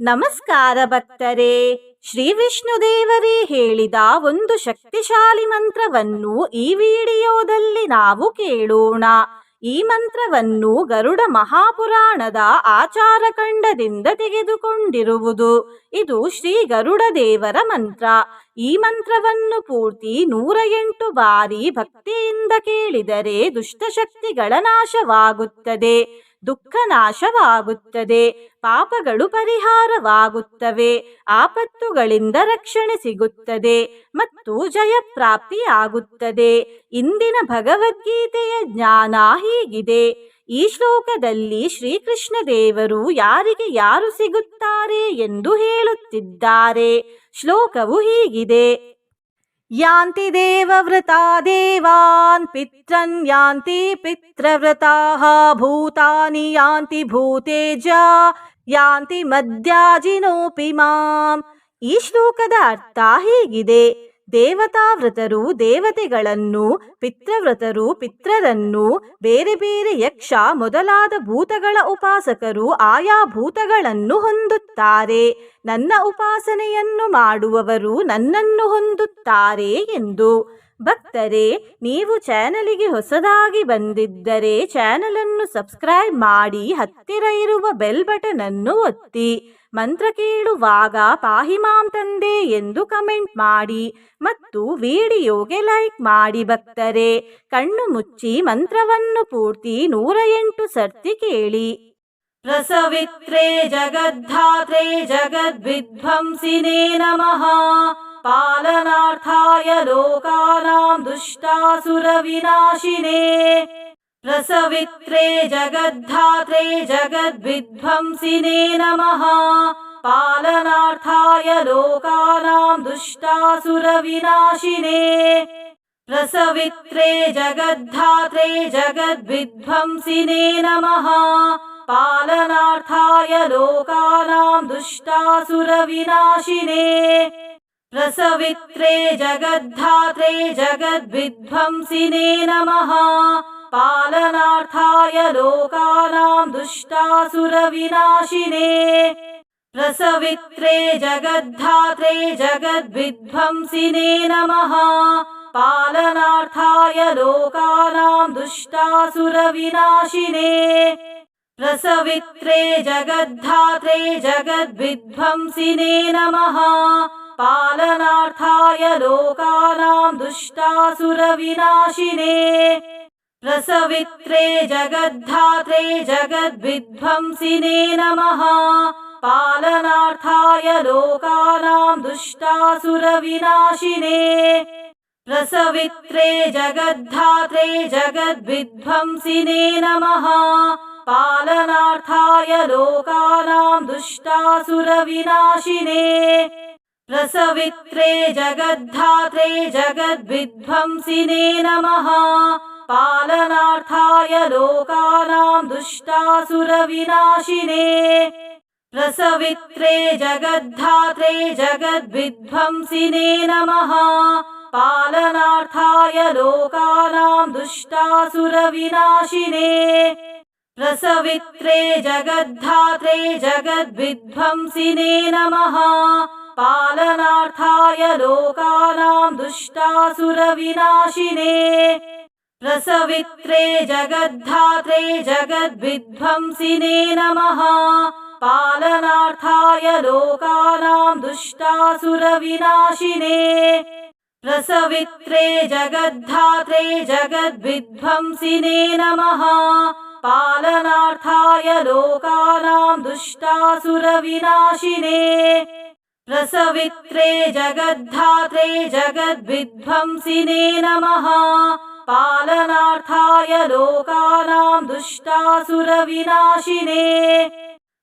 ನಮಸ್ಕಾರ ಭಕ್ತರೇ, ಶ್ರೀ ವಿಷ್ಣು ದೇವರೇ ಹೇಳಿದ ಒಂದು ಶಕ್ತಿಶಾಲಿ ಮಂತ್ರವನ್ನು ಈ ವಿಡಿಯೋದಲ್ಲಿ ನಾವು ಕೇಳೋಣ. ಈ ಮಂತ್ರವನ್ನು ಗರುಡ ಮಹಾಪುರಾಣದ ಆಚಾರ ಖಂಡದಿಂದ ತೆಗೆದುಕೊಂಡಿರುವುದು. ಇದು ಶ್ರೀ ಗರುಡ ದೇವರ ಮಂತ್ರ. ಈ ಮಂತ್ರವನ್ನು ಪೂರ್ತಿ ನೂರ ಎಂಟು ಬಾರಿ ಭಕ್ತಿಯಿಂದ ಕೇಳಿದರೆ ದುಷ್ಟಶಕ್ತಿಗಳ ನಾಶವಾಗುತ್ತದೆ. ದುಃಖ ನಾಶವಾಗುತ್ತದೆ ಪಾಪಗಳು ಪರಿಹಾರವಾಗುತ್ತವೆ. ಆಪತ್ತುಗಳಿಂದ ರಕ್ಷಣೆ ಸಿಗುತ್ತದೆ ಮತ್ತು ಜಯಪ್ರಾಪ್ತಿಯಾಗುತ್ತದೆ. ಇಂದಿನ ಭಗವದ್ಗೀತೆಯ ಜ್ಞಾನ ಹೀಗಿದೆ. ಈ ಶ್ಲೋಕದಲ್ಲಿ ಶ್ರೀಕೃಷ್ಣ ದೇವರು ಯಾರಿಗೆ ಯಾರು ಸಿಗುತ್ತಾರೆ ಎಂದು ಹೇಳುತ್ತಿದ್ದಾರೆ. ಶ್ಲೋಕವು ಹೀಗಿದೆ. ಯಾಂತಿ ದೇವವ್ರತಾ ದೇವಾನ್ ಪಿತ್ರನ್ ಯಾಂತಿ ಪಿತೃವ್ರತಾಃ ಭೂತಾನಿ ಯಾಂತಿ ಭೂತೇಜ ಯಾಂತಿ ಮಧ್ಯಾಜಿನೋಪಿ ಮಾಂ ಈ ಶ್ಲೋಕದ ಅರ್ಥ ಹೀಗಿದೆ ದೇವತಾವ್ರತರು ದೇವತೆಗಳನ್ನು, ಪಿತೃವ್ರತರು ಪಿತ್ರರನ್ನು, ಬೇರೆ ಬೇರೆ ಯಕ್ಷ ಮೊದಲಾದ ಭೂತಗಳ ಉಪಾಸಕರು ಆಯಾ ಭೂತಗಳನ್ನು ಹೊಂದುತ್ತಾರೆ. ನನ್ನ ಉಪಾಸನೆಯನ್ನು ಮಾಡುವವರು ನನ್ನನ್ನು ಹೊಂದುತ್ತಾರೆ ಎಂದು. ಭಕ್ತರೇ, ನೀವು ಚಾನಲಿಗೆ ಹೊಸದಾಗಿ ಬಂದಿದ್ದರೆ ಚಾನಲನ್ನು ಸಬ್ಸ್ಕ್ರೈಬ್ ಮಾಡಿ, ಹತ್ತಿರ ಇರುವ ಬೆಲ್ ಬಟನ್ ಅನ್ನು ಒತ್ತಿ, ಮಂತ್ರ ಕೇಳುವಾಗ ಪಾಹಿಮಾಂ ತಂದೆ ಎಂದು ಕಮೆಂಟ್ ಮಾಡಿ ಮತ್ತು ವಿಡಿಯೋಗೆ ಲೈಕ್ ಮಾಡಿ ಭಕ್ತರೆ, ಕಣ್ಣು ಮುಚ್ಚಿ ಮಂತ್ರವನ್ನು ಪೂರ್ತಿ ನೂರ ಎಂಟು ಸರ್ತಿ ಕೇಳಿ. ಪ್ರಸವಿತ್ರೇ ಜಗದ್ಧಾತ್ರೇ ಜಗದ್ವಿಧ್ವಂಸಿನೇ ನಮಃ. पालनार्थाय लोकानां दुष्टासुरविनाशिने प्रसवित्रे जगद्धात्रे जगद्विध्वंसिने नमः। पालनार्थाय लोकानां दुष्टासुरविनाशिने प्रसवित्रे जगद्धात्रे जगद्विध्वंसिने नमः। पालनार्थाय लोकानां दुष्टासुरविनाशिने प्रसवित्रे जगद्धात्रे जगद्विध्वंसिने नमः। पालनार्थाय लोकानां दुष्टासुरविनाशिने। प्रसवित्रे जगद्धात्रे जगद्विध्वंसिने नमः। पालनार्थाय लोकानां दुष्टासुरविनाशिने। प्रसवित्रे जगद्धात्रे जगद्विध्वंसिने नमः पालनार्थाय लोकानां दुष्टासुरविनाशिने। प्रसवित्रे जगद्धात्रे जगद्विध्वंसिने नमः। पालनार्थाय लोकानां दुष्टासुरविनाशिने। प्रसवित्रे जगद्धात्रे जगद्विध्वंसिने नमः। पालनार्थाय लोकानां दुष्टासुरविनाशिने प्रसवित्रे जगद्धात्रे जगद्विध्वंसिने नमः। पालनार्थाय लोकानां दुष्टासुरविनाशिने। प्रसवित्रे जगद्धात्रे जगद्विध्वंसिने नमः। पालनार्थाय लोकानां दुष्टासुरविनाशिने। प्रसवित्रे जगद्धात्रे जगद्विध्वंसिने नमः पालनार्थाय लोकानां दुष्टासुरविनाशिने प्रसवित्रे जगद्धात्रे जगद्विध्वंसिने नमः। पालनार्थाय लोकानां दुष्टासुरविनाशिने प्रसवित्रे जगद्धात्रे जगद्विध्वंसिने नमः। पालनार्थाय लोकानां दुष्टासुरविनाशिने प्रसवित्रे जगद्धात्रे जगद्विध्वंसिने नमः। पालनार्थाय लोकानां दुष्टासुरविनाशिने।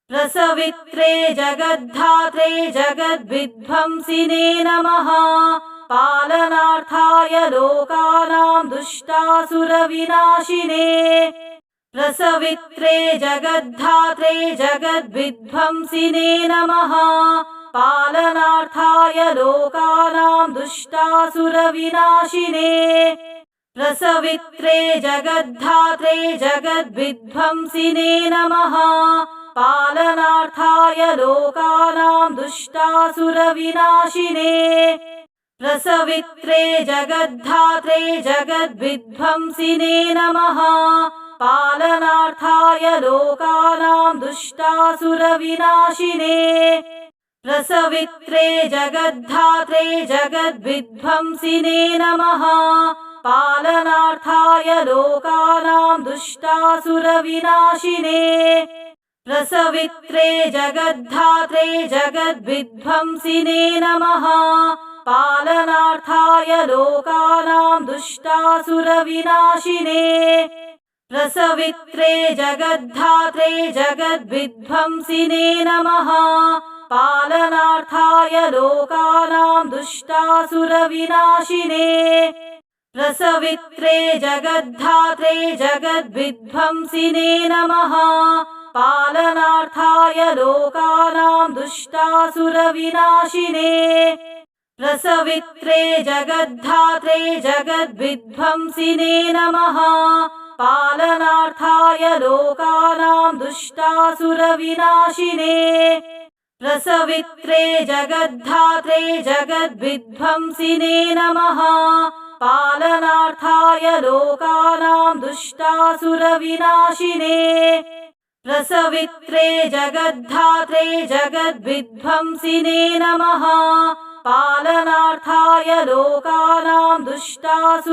प्रसवित्रे जगद्धात्रे जगद्विध्वंसिने नमः। पालनार्थाय लोकानां दुष्टासुरविनाशिने। प्रसवित्रे जगद्धात्रे जगद्विध्वंसिने नमः पालनार्थाय लोकानां दुष्टासुरविनाशिने प्रसवित्रे जगद्धात्रे जगद्विध्वंसिने नमः। पालनार्थाय लोकानां दुष्टासुरविनाशिने रसवित्रे जगद्धात्रे जगद्विध्वंसिने नमः। पालनार्थाय लोकानां दुष्टासुरविनाशिने रसवित्रे जगद्धात्रे जगद्विध्वंसिने नमः। पालनार्थाय लोकानां दुष्टासुरविनाशिने। रसवित्रे जगद्धात्रे जगद्विध्वंसिने नमः। पालनार्थाय लोकानां दुष्टासुरविनाशिने। रसवित्रे जगद्धात्रे जगद्विध्वंसिने नमः पालनार्थाय लोकानां दुष्टासुरविनाशिने रसवित्रे जगद्धात्रे जगद्विध्वंसिने नमः। पालनार्थाय लोकानां दुष्टासुरविनाशिने रसवित्रे जगद्धात्रे जगद्विध्वंसिने नमः। पालनार्थाय लोकानां दुष्टासुरविनाशिने रसवित्रे जगद्धात्रे जगद्विध्वंसिने नमः। पालनार्थाय लोकानां दुष्टासुरविनाशिने। रसवित्रे जगद्धात्रे जगद्विध्वंसिने नमः। पालनार्थाय लोकानां दुष्टासुरविनाशिने।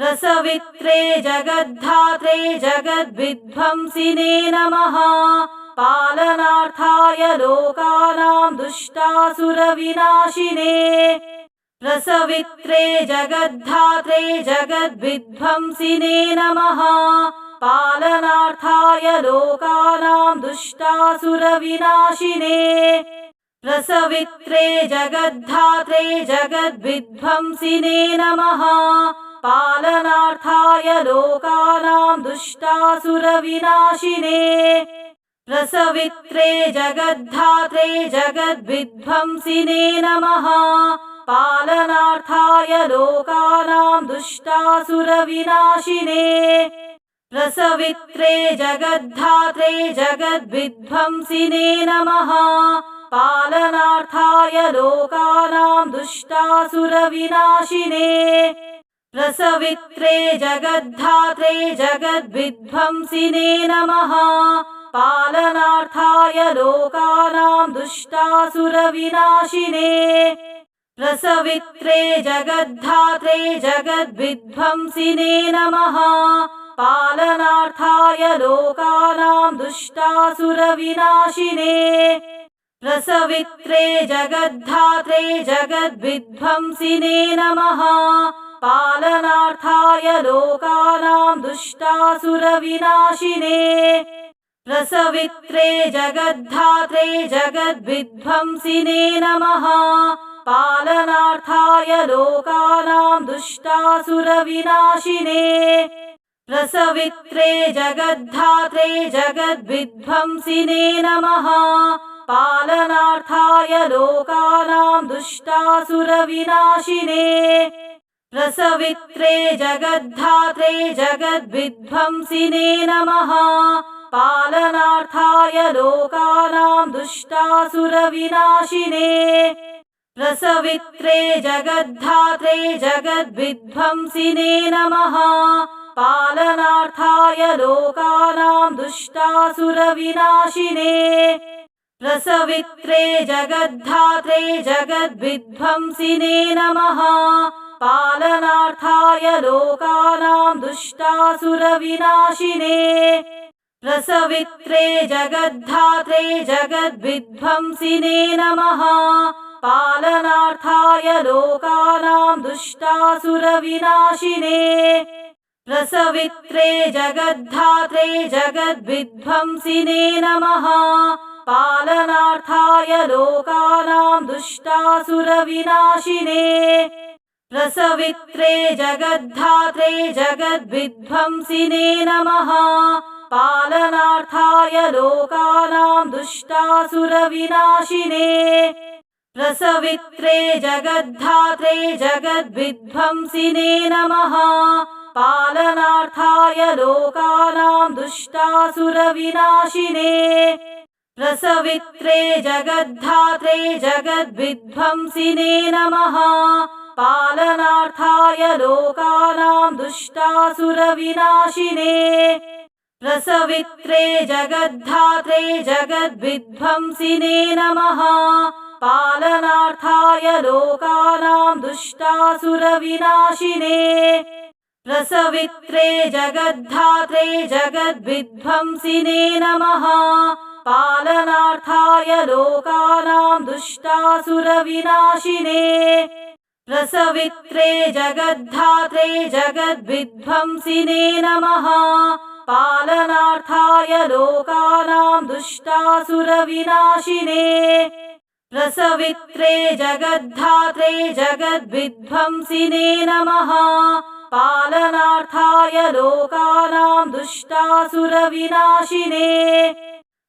रसवित्रे जगद्धात्रे जगद्विध्वंसिने नमः पालनार्थाय लोकानां दुष्टासुरविनाशिने रसवित्रे जगद्धात्रे जगद्विध्वंसिने नमः। पालनार्थाय लोकानां दुष्टासुरविनाशिने रसवित्रे जगद्धात्रे जगद्विध्वंसिने नमः। पालनार्थाय लोकानां दुष्टासुरविनाशिने रसवित्रे जगद्धात्रे जगद्विध्वंसिने नमः। पालनार्थाय लोकानां दुष्टासुरविनाशिने। रसवित्रे जगद्धात्रे जगद्विध्वंसिने नमः। पालनार्थाय लोकानां दुष्टासुरविनाशिने। रसवित्रे जगद्धात्रे जगद्विध्वंसिने नमः पालनार्थाय लोकानां दुष्टासुरविनाशिने रसवित्रे जगद्धात्रे जगद्विध्वंसिने नमः। पालनार्थाय लोकानां दुष्टासुरविनाशिने रसवित्रे जगद्धात्रे जगद्विध्वंसिने नमः। पालनार्थाय लोकानां दुष्टासुरविनाशिने रसवित्रे जगद्धात्रे जगद्विध्वंसिने नमः। पालनार्थाय लोकानां दुष्टासुरविनाशिने। रसवित्रे जगद्धात्रे जगद्विध्वंसिने नमः। पालनार्थाय लोकानां दुष्टासुरविनाशिने। रसवित्रे जगद्धात्रे जगद्विध्वंसिने नमः पालनार्थाय लोकानां दुष्टासुरविनाशिने रसवित्रे जगद्धात्रे जगद्विध्वंसिने नमः। पालनार्थाय लोकानां दुष्टासुरविनाशिने रसवित्रे जगद्धात्रे जगद्विध्वंसिने नमः। पालनार्थाय लोकानां दुष्टासुरविनाशिने रसवित्रे जगद्धात्रे जगद्विध्वंसिने नमः। पालनार्थाय लोकानां दुष्टासुरविनाशिने। रसवित्रे जगद्धात्रे जगद्विध्वंसिने नमः। पालनार्थाय लोकानां दुष्टासुरविनाशिने। रसवित्रे जगद्धात्रे जगद्विध्वंसिने नमः पालनार्थाय लोकानां दुष्टासुरविनाशिने रसवित्रे जगद्धात्रे जगद्विध्वंसिने नमः। पालनार्थाय लोकानां दुष्टासुरविनाशिने प्रसवित्रे जगद्धात्रे जगद्विध्वंसिने नमः। पालनार्थाय लोकानां दुष्टासुरविनाशिने प्रसवित्रे जगद्धात्रे जगद्विध्वंसिने नमः। पालनार्थाय लोकानां दुष्टासुरविनाशिने। प्रसवित्रे जगद्धात्रे जगद्विध्वंसिने नमः। पालनार्थाय लोकानां दुष्टासुरविनाशिने। प्रसवित्रे जगद्धात्रे जगद्विध्वंसिने नमः पालनार्थाय लोकानां दुष्टासुरविनाशिने प्रसवित्रे जगद्धात्रे जगद्विध्वंसिने नमः। पालनार्थाय लोकानां दुष्टासुरविनाशिने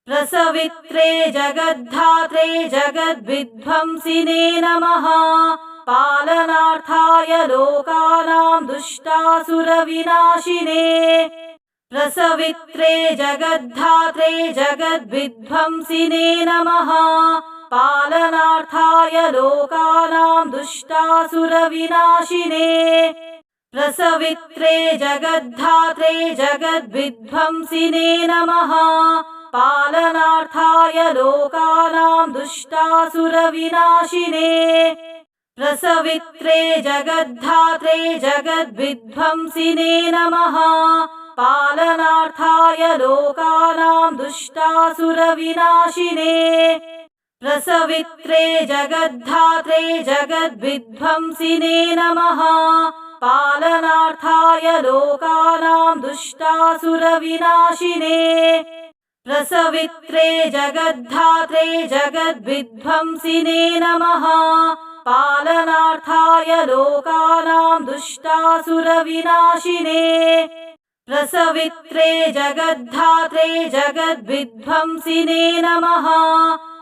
प्रसवित्रे जगद्धात्रे जगद्विध्वंसिने नमः। पालनार्थाय लोकानां दुष्टासुरविनाशिने प्रसवित्रे जगद्धात्रे जगद्विध्वंसिने नमः। पालनार्थाय लोकानां दुष्टासुरविनाशिने। प्रसवित्रे जगद्धात्रे जगद्विध्वंसिने नमः। पालनार्थाय लोकानां दुष्टासुरविनाशिने। प्रसवित्रे जगद्धात्रे जगद्विध्वंसिने नमः पालनार्थाय लोकानां दुष्टासुरविनाशिने प्रसवित्रे जगद्धात्रे जगद्विध्वंसिने नमः। पालनार्थाय लोकानां दुष्टासुरविनाशिने प्रसवित्रे जगद्धात्रे जगद्विध्वंसिने नमः। पालनार्थाय लोकानां दुष्टासुरविनाशिने प्रसवित्रे जगद्धात्रे जगद्विध्वंसिने नमः।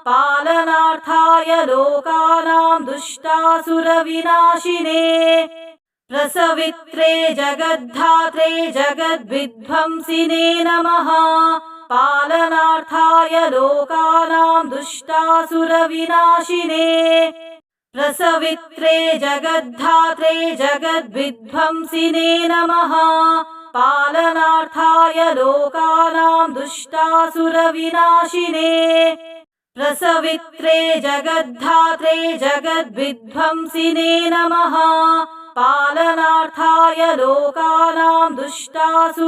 पालनार्थाय लोकानां दुष्टासुरविनाशिने। प्रसवित्रे जगद्धात्रे जगद्विध्वंसिने नमः। पालनार्थाय लोकानां दुष्टासुरविनाशिने। प्रसवित्रे जगद्धात्रे जगद्विध्वंसिने नमः पालनार्थाय लोकानां दुष्टासुरविनाशिने प्रसवित्रे जगद्धात्रे जगद्विध्वंसिने नमः। पालनार्थाय लोकानां दुष्टासुरविनाशिने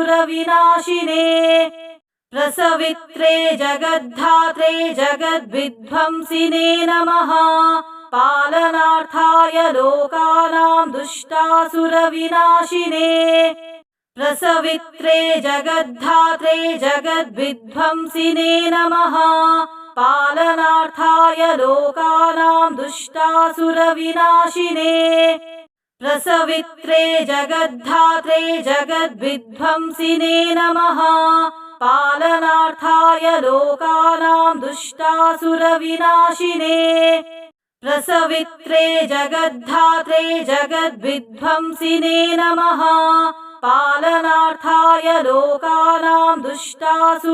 प्रसवित्रे जगद्धात्रे जगद्विध्वंसिने नमः। पालनार्थाय लोकानां दुष्टासुरविनाशिने प्रसवित्रे जगद्धात्रे जगद्विध्वंसिने नमः। पालनार्थाय लोकानां दुष्टासुरविनाशिने। प्रसवित्रे जगद्धात्रे जगद्विध्वंसिने नमः। पालनार्थाय लोकानां दुष्टासुरविनाशिने। प्रसवित्रे जगद्धात्रे जगद्विध्वंसिने नमः पालनार्थाय लोकानां दुष्टासुरविनाशिने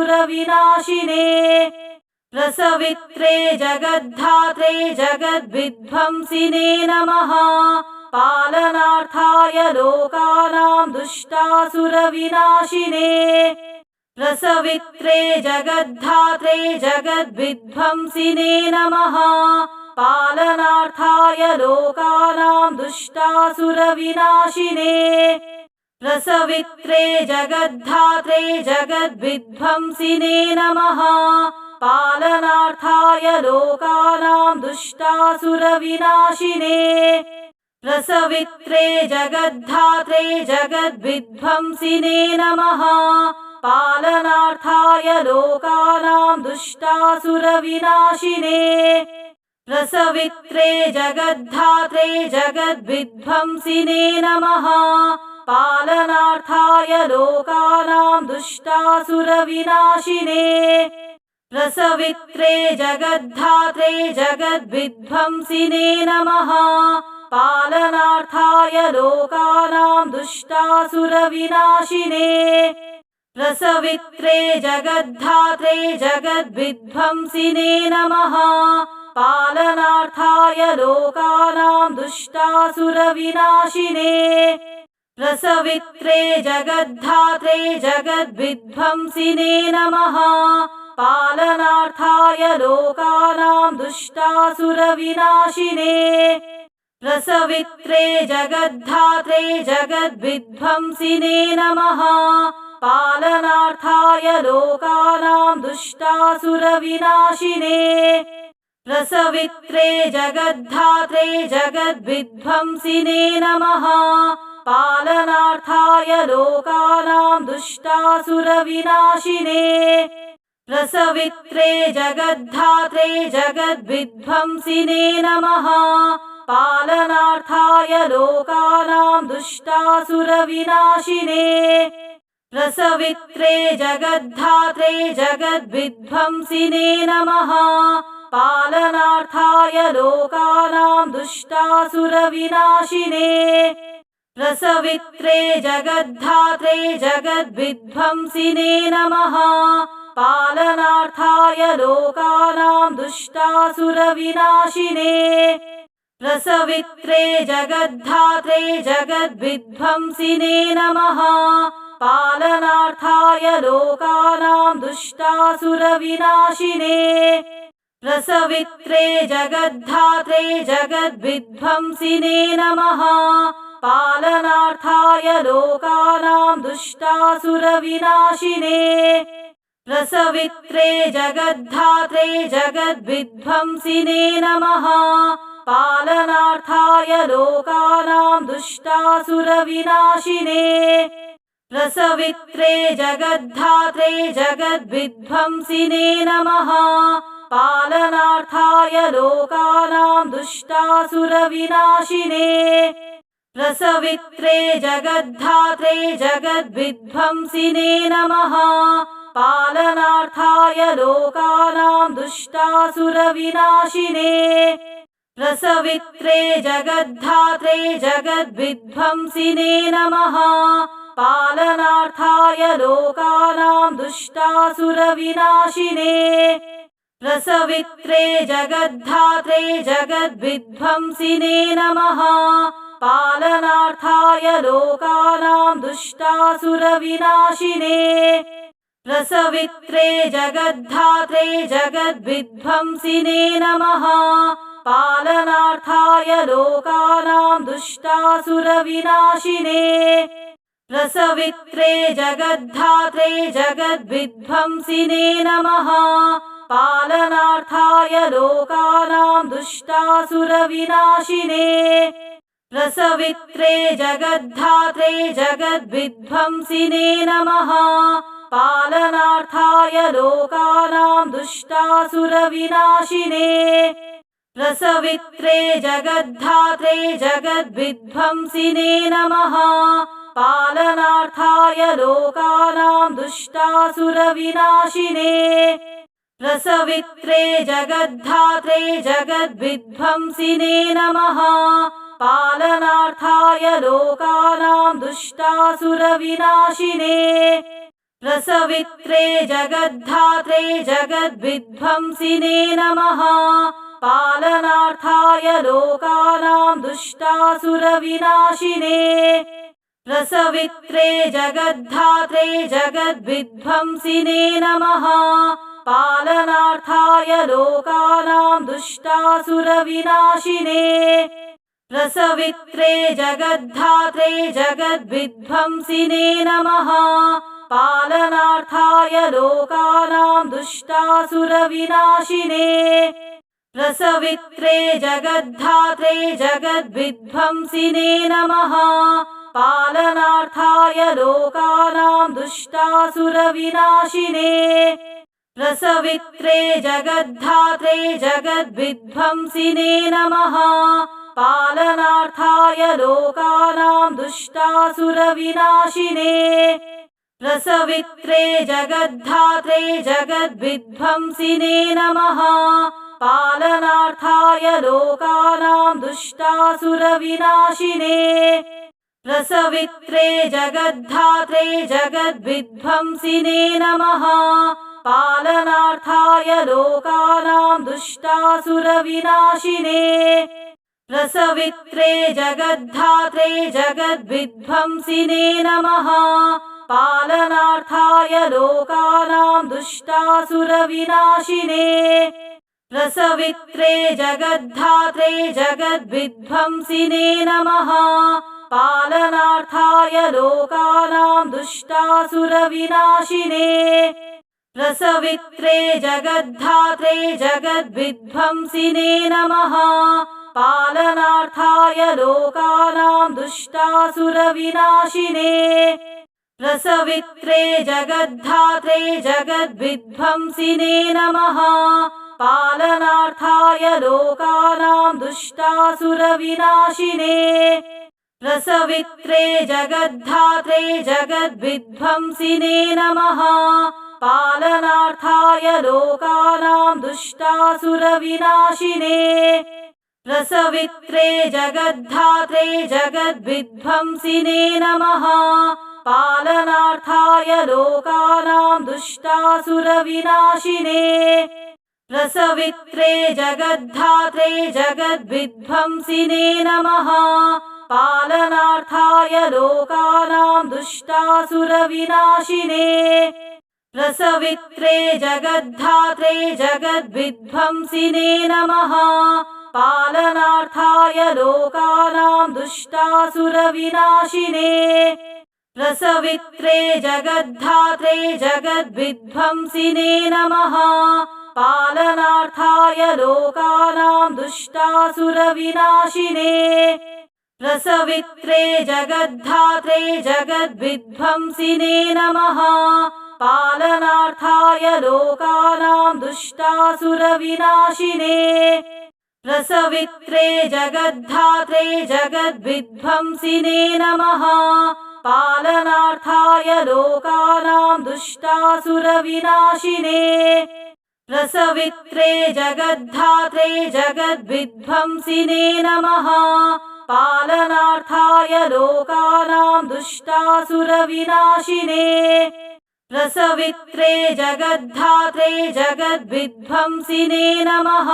प्रसवित्रे जगद्धात्रे जगद्विध्वंसिने नमः। पालनार्थाय लोकानां दुष्टासुरविनाशिने प्रसवित्रे जगद्धात्रे जगद्विध्वंसिने नमः। पालनार्थाय लोकानां दुष्टासुरविनाशिने प्रसवित्रे जगद्धात्रे जगद्विध्वंसिने नमः। पालनार्थाय लोकानां दुष्टासुरविनाशिने। प्रसवित्रे जगद्धात्रे जगद्विध्वंसिने नमः। पालनार्थाय लोकानां दुष्टासुरविनाशिने। प्रसवित्रे जगद्धात्रे जगद्विध्वंसिने नमः पालनार्थाय लोकानां दुष्टासुरविनाशिने प्रसवित्रे जगद्धात्रे जगद्विध्वंसिने नमः। पालनार्थाय लोकानां दुष्टासुरविनाशिने रसवित्रे जगद्धात्रे जगद्विध्वंसिने नमः। पालनार्थाय लोकानां दुष्टासुरविनाशिने रसवित्रे जगद्धात्रे जगद्विध्वंसिने नमः। पालनार्थाय लोकानां दुष्टासुरविनाशिने। रसवित्रे जगद्धात्रे जगद्विध्वंसिने नमः। पालनार्थाय लोकानां दुष्टासुरविनाशिने। रसवित्रे जगद्धात्रे जगद्विध्वंसिने नमः पालनार्थाय लोकानां दुष्टासुरविनाशिने रसवित्रे जगद्धात्रे जगद्विध्वंसिने नमः। पालनार्थाय लोकानां दुष्टासुरविनाशिने रसवित्रे जगद्धात्रे जगद्विध्वंसिने नमः। पालनार्थाय लोकानां दुष्टासुरविनाशिने रसवित्रे जगद्धात्रे जगद्विध्वंसिने नमः। पालनार्थाय लोकानां दुष्टासुरविनाशिने। रसवित्रे जगद्धात्रे जगद्विध्वंसिने नमः। पालनार्थाय लोकानां दुष्टासुरविनाशिने। रसवित्रे जगद्धात्रे जगद्विध्वंसिने नमः पालनार्थाय लोकानां दुष्टासुरविनाशिने रसवित्रे जगद्धात्रे जगद्विध्वंसिने नमः। पालनार्थाय लोकानां दुष्टासुरविनाशिने रसवित्रे जगद्धात्रे जगद्विध्वंसिने नमः। पालनार्थाय लोकानां दुष्टासुरविनाशिने रसवित्रे जगद्धात्रे जगद्विध्वंसिने नमः। पालनार्थाय लोकानां दुष्टासुरविनाशिने। रसवित्रे जगद्धात्रे जगद्विध्वंसिने नमः। पालनार्थाय लोकानां दुष्टासुरविनाशिने। रसवित्रे जगद्धात्रे जगद्विध्वंसिने नमः पालनार्थाय लोकानां दुष्टासुरविनाशिने रसवित्रे जगद्धात्रे जगद्विध्वंसिने नमः। पालनार्थाय लोकानां दुष्टासुरविनाशिने रसवित्रे जगद्धात्रे जगद्विध्वंसिने नमः। पालनार्थाय लोकानां दुष्टासुरविनाशिने रसवित्रे जगद्धात्रे जगद्विध्वंसिने नमः। पालनार्थाय लोकानां दुष्टासुरविनाशिने। रसवित्रे जगद्धात्रे जगद्विध्वंसिने नमः। पालनार्थाय लोकानां दुष्टासुरविनाशिने। रसवित्रे जगद्धात्रे जगद्विध्वंसिने नमः पालनार्थाय लोकानां दुष्टासुरविनाशिने रसवित्रे जगद्धात्रे जगद्विध्वंसिने नमः। पालनार्थाय लोकानां दुष्टासुरविनाशिने रसवित्रे जगद्धात्रे जगद्विध्वंसिने नमः। पालनार्थाय लोकानां दुष्टासुरविनाशिने रसवित्रे जगद्धात्रे जगद्विध्वंसिने नमः। पालनार्थाय लोकानां दुष्टासुरविनाशिने। रसवित्रे जगद्धात्रे जगद्विध्वंसिने नमः। पालनार्थाय लोकानां दुष्टासुरविनाशिने। रसवित्रे जगद्धात्रे जगद्विध्वंसिने नमः पालनार्थाय लोकानां दुष्टासुरविनाशिने रसवित्रे जगद्धात्रे जगद्विध्वंसिने नमः। पालनार्थाय लोकानां दुष्टासुरविनाशिने प्रसवित्रे जगद्धात्रे जगद्विध्वंसिने नमः। पालनार्थाय लोकानां दुष्टासुरविनाशिने प्रसवित्रे जगद्धात्रे जगद्विध्वंसिने नमः। पालनार्थाय लोकानां दुष्टासुरविनाशिने। प्रसवित्रे जगद्धात्रे जगद्विध्वंसिने नमः। पालनार्थाय लोकानां दुष्टासुरविनाशिने। प्रसवित्रे जगद्धात्रे जगद्विध्वंसिने नमः पालनार्थाय लोकानां दुष्टासुरविनाशिने प्रसवित्रे जगद्धात्रे जगद्विध्वंसिने नमः। पालनार्थाय लोकानां दुष्टासुरविनाशिने प्रसवित्रे जगद्धात्रे जगद्विध्वंसिने नमः। पालनार्थाय लोकानां दुष्टासुरविनाशिने प्रसवित्रे जगद्धात्रे जगद्विध्वंसिने नमः। पालनार्थाय लोकानां दुष्टासुरविनाशिने। प्रसवित्रे जगद्धात्रे जगद्विध्वंसिने नमः। पालनार्थाय लोकानां दुष्टासुरविनाशिने। प्रसवित्रे जगद्धात्रे जगद्विध्वंसिने नमः पालनार्थाय लोकानां दुष्टासुरविनाशिने प्रसवित्रे जगद्धात्रे जगद्विध्वंसिने नमः। पालनार्थाय लोकानां दुष्टासुरविनाशिने प्रसवित्रे जगद्धात्रे जगद्विध्वंसिने नमः। पालनार्थाय लोकानां दुष्टासुरविनाशिने प्रसवित्रे जगद्धात्रे जगद्विध्वंसिने नमः। पालनार्थाय लोकानां दुष्टासुरविनाशिने। प्रसवित्रे जगद्धात्रे जगद्विध्वंसिने नमः। पालनार्थाय लोकानां दुष्टासुरविनाशिने। प्रसवित्रे जगद्धात्रे जगद्विध्वंसिने नमः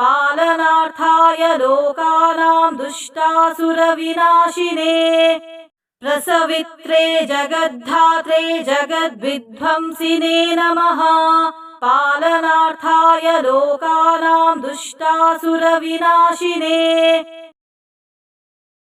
पालनार्थाय लोकानां दुष्टासुरविनाशिने। प्रसवित्रे जगद्धात्रे जगद्विध्वंसिने नमः। पालनार्थाय लोकानां दुष्टासुरविनाशिने।